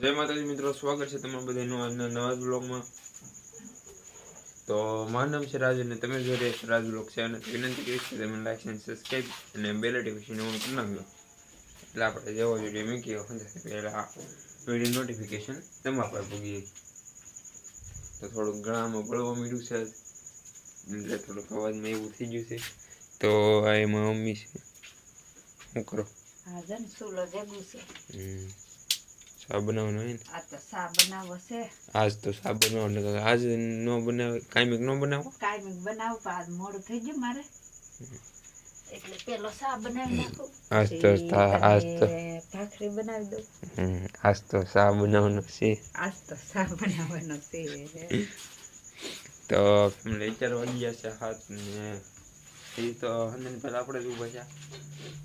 જય માતાજી મિત્રો સ્વાગત છે તમારા બધાનું આજના નવા બ્લોગમાં તો મારું નામ છે રાજ અને તમે જોઈ રહ્યા છો રાજ બ્લોગ છે અને વિનંતી કરીશ કે તમે લાઈક અને સબસ્ક્રાઈબ અને બેલ નોટિફિકેશન ઓન કરી નાખજો. એટલે આપણે જવા જોઈએ મેં મૂકીએ સમજાશે પહેલાં વીડિયો નોટિફિકેશન તમારા પર પૂગી તો થોડુંક ગળામાં ગળવા મળ્યું છે. એટલે થોડુંક અવાજમાં એવું થઈ ગયું છે. તો આ એમાં મમ્મી છે. શું કરો? હા જન સુલો ભેગું છે. હમ. ચા બનાવવાનો હોય ને? આ તો સા બનાવો છે. આજ તો સા બનાવો એટલે આજ ન બનાવે કાયમિક ન બનાવો? કાયમિક બનાવો પણ આજ મોડું થઈ ગયું મારે. એટલે પેલો સા બનાવી નાખું. આજ તો આજ તો ભાખરી બનાવી દઉં. હમ, આજ તો સા બનાવવાનો છે. આજ તો બનાવવાનો છે. તો ચાર વાગી ગયા છે હાથ ને. એ તો પહેલા આપણે જ ઊભા છે.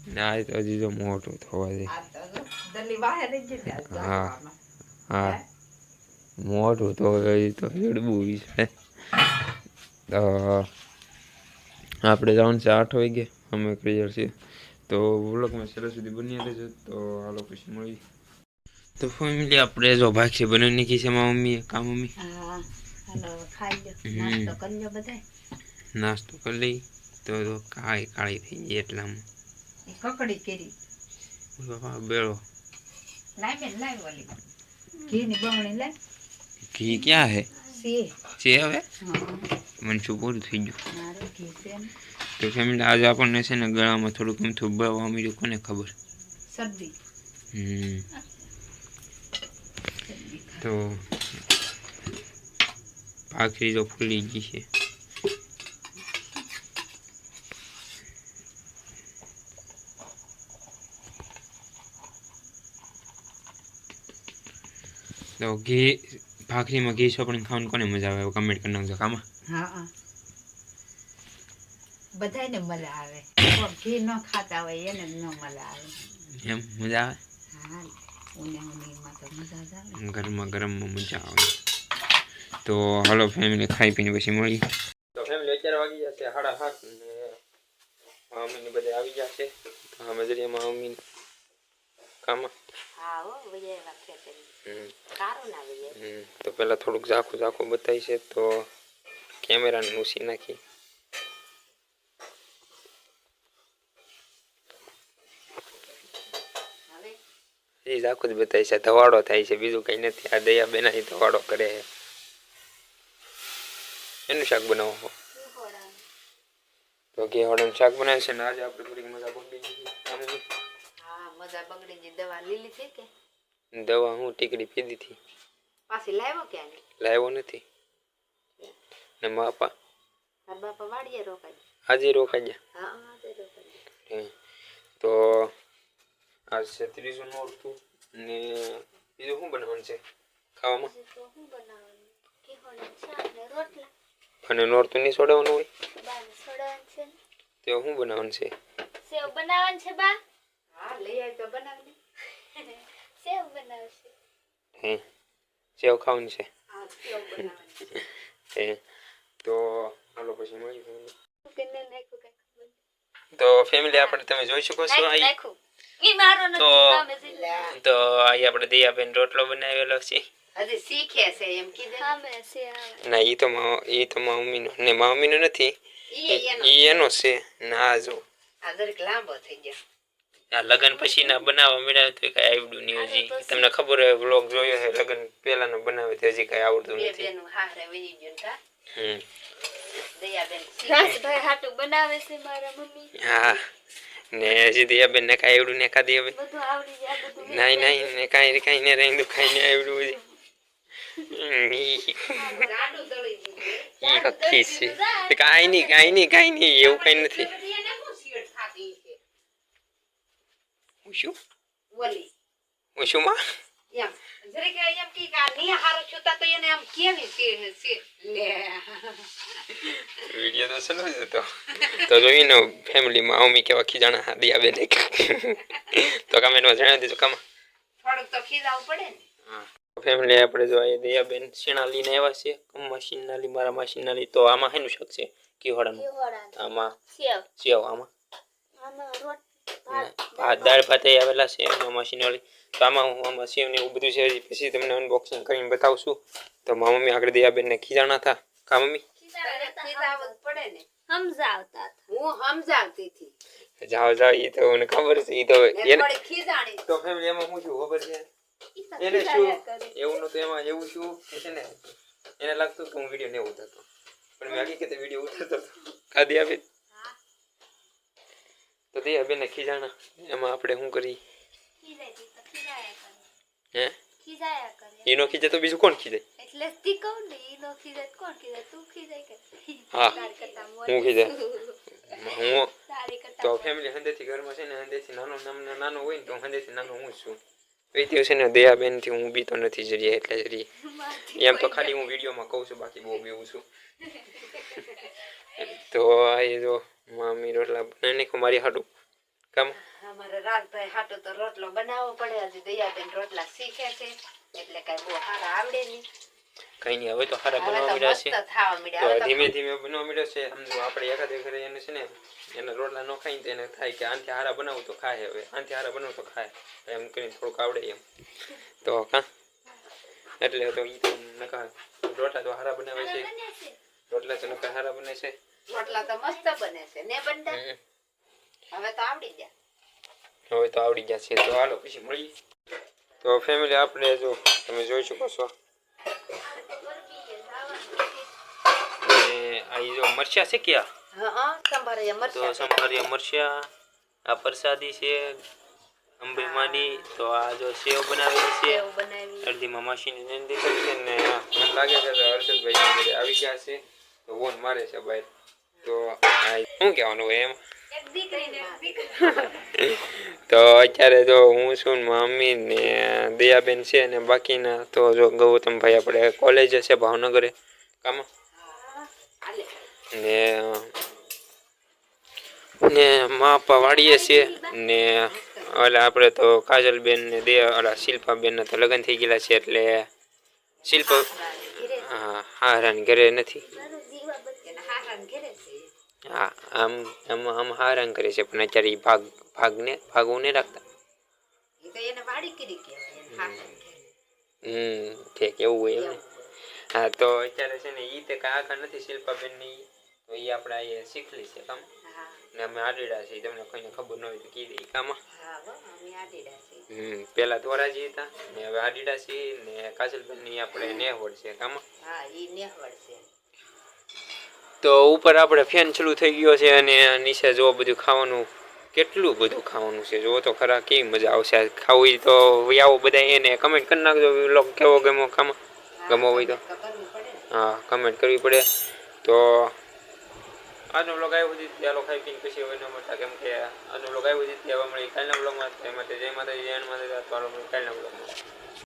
ને આ તો હજી તો મોટું થવા દે. હા. હા. મોટું તો એ તો હેડવું છે. તો આપણે જવાનું છે આઠ વાગે અમે ક્લિયર છીએ. તો વ્લોગમાં સરસ સુધી બની રહેજો તો હાલો પછી મળી. તો ફેમિલી આપણે જો ભાખરી બનાવી નાખી છે મારા મમ્મીએ કા મમ્મી? નાસ્તો કરી લઈ તો તો કાળી કાળી થઈ ગઈ એટલામાં. કકડી કરી. બાપા બેળો. લાય બેન લાય ઘી ની બમણી લાય ઘી ક્યાં હે? છે. હવે? મને શું પૂરું થઈ ગયું? તો ફેમિલી આજે આપણને છે ને ગળામાં થોડુંક એમ બળવા મળ્યું કોને ખબર? શરદી. હમ. તો ભાખરી તો ફૂલી ગઈ છે. તો ઘી ભાખરીમાં ઘી સોપડીને ખાવાનું કોને મજા આવે કમેન્ટ કરી નાખજો કામાં હા બધાને મજા આવે કોક ઘી ન ખાતા હોય એને જ ન મજા આવે એમ મજા આવે હા ઉને ઉનીમાં તો મજા જ આવે ગરમા ગરમમાં મજા આવે તો હાલો ફેમિલી ખાઈ પીને પછી મળી તો ફેમિલી અત્યારે વાગી જશે સાડા સાત ને મમ્મીને બધે આવી જશે તો અમે જઈએ મમ્મી કામમાં હા હો વિજય વાક્ય કરી હમ, સારું ના વિજય હમ. તો પહેલાં થોડુંક ઝાખું ઝાખું બતાવી છે તો કેમેરાને ઊંચી નાખી. હવે? એ ઝાખું જ બતાવી છે ધવાડો થાય છે બીજું કંઈ નથી. આ દયા બેના એ ધવાડો કરે છે. એનું શાક બનાવો. છો? તો ઘેવાડાનું શાક બનાવે છે ને આજે આપણે થોડીક મજા બગડી ગઈ છે. આમ હા મજા બગડી ગઈ દવા લીલી છે કે? દવા હું ટીકડી પીધી હતી. પાછી લાવ્યો ક્યાં લાવ્યો નથી. ને મારા પપ્પા તાર બાપા વાડીએ રોકાય આજે રોકાઈ ગયા? હા હા તે રોકાય હમ. તો આજ છે ત્રીજું નોરતું ને બીજું શું બનાવવાનું છે ખાવામાં? તો શું બનાવવાનું? ઘીહોળીનું શાક ને રોટલા. અને નોરતું નહીં છોડવાનું હોય? બાને સોડાવાનું છે ને. તો શું બનાવવાનું છે? સેવ બનાવવાનું છે બા? હા લઈ આવી તો બનાવી સેવ બનાવશે. હે સેવ ખાવાનું છે. હા સેવ બનાવવાની હે તો હાલો પછી મળી. તો ફેમિલી આપણે તમે જોઈ શકો છો અહીં નાખ્યું. ઈ મારો નથી તો- તો અહીં આપણે દયાબેન રોટલો બનાવેલો છે. હજી શીખે છે એમ કીધે. સામે છે આ. ના એ તો એ તો મા મમ્મીનો ને મા મમ્મીનો નથી એનો. એ એનો છે. ના જો. આ દરેક લાંબો થઈ ગયો. આ લગન પછી ના બનાવવા મળ્યા તો કઈ આવડ્યું નહીં હજી. તમને ખબર હોય બ્લોગ જોયો છે લગન પહેલાનો બનાવે તો હજી કઈ આવડતું નથી. બેનું હારે વહી ગયું તા. હમ. રાજભાઈ હાટું બનાવે છે મારા મમ્મી. હા. ને હજી દયાબેન ને કાંઈ આવડું ને ખાધી હવે. બધું આવડી જાય બધું નાઈ નાઈ ને કાંઈ કાંઈ ને રહી કાંઈ ને આવડું હજી ઈ. હકી છે. કાંઈ નહીં કાંઈ નહીં કાંઈ નહીં એવું કાંઈ નથી એને શું શીળ ખાધી છે હું શું ઓલી હું માં એમ જરીક એમ કી આ ની હારું છુતા તો એને આમ કેવી શીળ છે? લે. વીડિયો તો સલો જ તો. જોઈને ફેમિલીમાં અમી કેવા ખીજાણા હા દયાબેન તો કમેન્ટમાં જણાવી દેજો કામાં. થોડુંક તો ખીજાવું પડે ને. ફેમિલી આપણે જો આ દયાબેન શેણા લઈને આવ્યા છે કમ મશીન મારા મશીન ના તો આમાં હેનું શાક છે? કિહોડાનું. આમાં સેવ. સેવ આમાં. આમાં રોટ ભાત ભાત દાળ ભાત આવેલા છે એમાં મશીન તો આમાં હું આમાં સેવ ને એવું બધું છે પછી તમને અનબોક્સિંગ કરીને બતાવશું. તો મારા મમ્મી આગળ દયાબેનને ખીજાણા હતા. કા મમ્મી? ને જાઓ જાઓ એ તો મને ખબર છે એ તો એને તો ફેમિલી એમાં હું છું ખબર છે? એને શું. એવું નતું એમાં એવું શું? કે છે ને એને લાગતું કે હું વીડિયો નહીં ઉતારતો પણ મેં હકીકતે વીડિયો ઉતારતો હતો. કા દયાબેન? તો દયાબેનને ખીજાણા. એમાં આપણે શું કરી ખીજાય તી તો ખીજાયા કરે. હે. એનો ખીજે તો બીજું કોણ ખીજાય એટલે તી કહું ને ઈ નો કોણ ખીજાય? તું ખીજાય કે હા. હું ખીજાય? હું? તો ફેમિલી હંદેથી ઘરમાં છે ને હંદેથી નાનો નાનો નાનો હોય ને તો હંદેથી નાનો હું છું. એ દિવસે ને દયાબેનથી હું બીતો નથી જરીએ એટલે જરીએ એમ તો ખાલી હું વિડીયોમાં કહું છું બાકી બહુ બીવું છું. તો એ જો મામી રોટલા બનાવી. નાખો મારી હાડું. કામ? અમારે રાજભાઈ હાટો તો રોટલો બનાવવો પડે. હજી દયાબેન રોટલા શીખે છે એટલે કઈ બહુ સારા આવડે નહીં. કઈ નહીં હવે તો હારા હવે બનવા મળ્યા છે. ધીમે ધીમે બનવા મળ્યો છે. સમજો આપણે એકાદ ઘરે એને છે ને એના રોટલા ન ખાઈને તો એને થાય કે આનથી હારા બનાવું તો ખાય હવે. આનથી હારા બનાવું તો ખાય. એમ કરીને થોડુંક આવડે એમ. તો કા? એટલે તો ઈ તો નકા રોટલા તો હારા બનાવે છે. છે. રોટલા તો નકા હારા બને છે. રોટલા તો મસ્ત બને છે. ને બંડા હવે તો આવડી ગયા. હવે તો આવડી ગયા છે. તો હાલો પછી મળીએ. તો ફેમિલી આપણે જો તમે જોઈ શકો છો. આ જો મરચા છે ક્યાં? હા હા તો સંભારિયા મરચા. આ પ્રસાદી છે અંબેમાની તો આ જો સેવ બનાવેલી છે. અડધીમાં માસીની છે ને લાગે છે હર્ષદભાઈ આવી ગયા છે. તો ઓન મારે છે બહાર. તો શું કહેવાનું એમ. તો અત્યારે જો હું છું મમ્મી ને દયાબેન છે ને બાકીના તો જો ગૌતમભાઈ આપણે કોલેજ છે ભાવનગરે. કામ? ને ને ને માપા વાળીએ છીએ ને એટલે આપણે તો કાજલબેન ને દે ઓલા શિલ્પાબેન ના તો લગ્ન થઈ ગયેલા છે એટલે શિલ્પ હા હારાન ઘરે નથી. આમ આમ આમ હારાન કરે છે પણ અત્યારે ભાગ ભાગને ભાગવું નહીં રાખતા એ હમ. ઠીક એવું હોય એમ હા તો અત્યારે છે ને ઈ તે કઈ આખા નથી શિલ્પાબેનની તો ઈ આપણે અહીંયા શીખલી છે કામ. ને અમે આડીડા છીએ તમને કોઈને ખબર ન હોય તો કીધી કામ આડીડા હમ પેલા ધોરાજી હતા ને હવે આડીડા છીએ ને કાજલબેનની આપણે નેહવડ છે કામ. હા ઈ નેહવડ છે. તો ઉપર આપણે ફેન ચાલુ થઈ ગયો છે અને નીચે જો બધું ખાવાનું, કેટલું બધું ખાવાનું છે? જો તો ખરા, કેવી મજા આવશે ખાવું તો આવો બધા એને કમેન્ટ કરી નાખજો વ્લોગ કેવો ગમો ખામાં ગમો હોય તો. હા કમેન્ટ કરવી પડે. તો આજનો બ્લોગ આવ્યો છે ચાલો ખાઈ પીને પછી હોય ન મળતા કેમ કે આજનો બ્લોગ આવ્યો હતી ત્યાં મળી કાલના બ્લોગમાં એ માટે જય માતાજી, જય મળીએ કાલના બ્લોગમાં